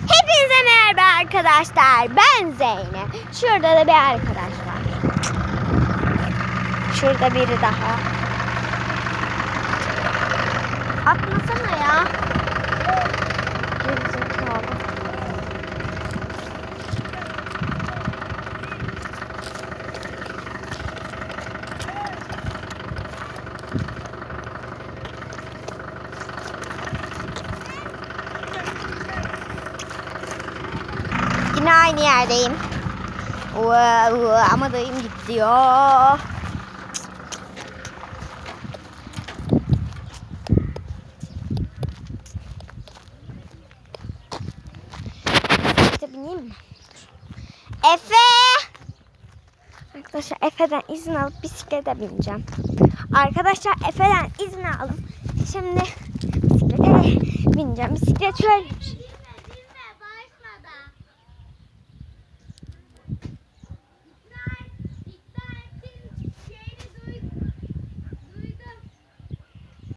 Hepinize merhaba arkadaşlar. Ben Zeynep. Şurada da bir arkadaş var. Şurada biri daha. Yine aynı yerdeyim. Ama dayım gitti ya. Bineyim? Efe! Arkadaşlar Efe'den izin alıp bisiklete bineceğim. Arkadaşlar Efe'den izin aldım. Şimdi bisiklete bineceğim. Bisiklet şöyle.